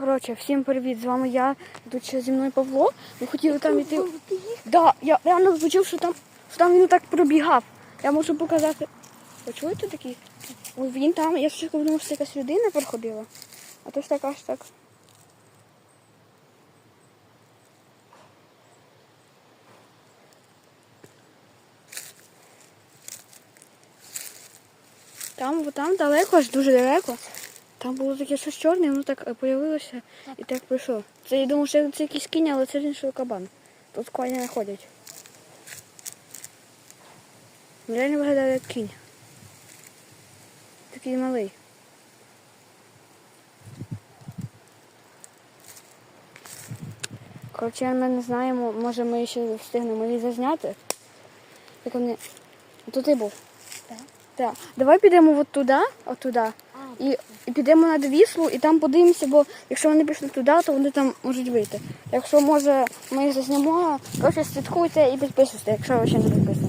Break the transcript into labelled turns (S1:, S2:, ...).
S1: Коротше, всім привіт! З вами я. Тут ще зі мною Павло. Ми хотіли там йти. Да, я реально почув, що там, що там він так пробігав. Я можу показати. Ви чуєте такий? Він там, я спочатку думав, що це якась людина проходила. А то ж так аж так. Там, там далеко, аж дуже далеко. Там було таке щось чорне, воно так е, появилося і так прийшло. Це я думав, що це якийсь кінь, але це інший кабан. Тут коні не ходять. Реально виглядає як кінь. Такий малий. Коротше, ми не знаємо, може ми ще встигнемо її зазняти. Як вони. Тут і був.
S2: Так.
S1: Так. Давай підемо от туди, от туди. І, і підемо на Віслу і там подивимося, бо якщо вони пішли туди, то вони там можуть вийти. Якщо може ми їх зазнямо, коротше слідкуйте і підписуйте, якщо ви ще не підписані.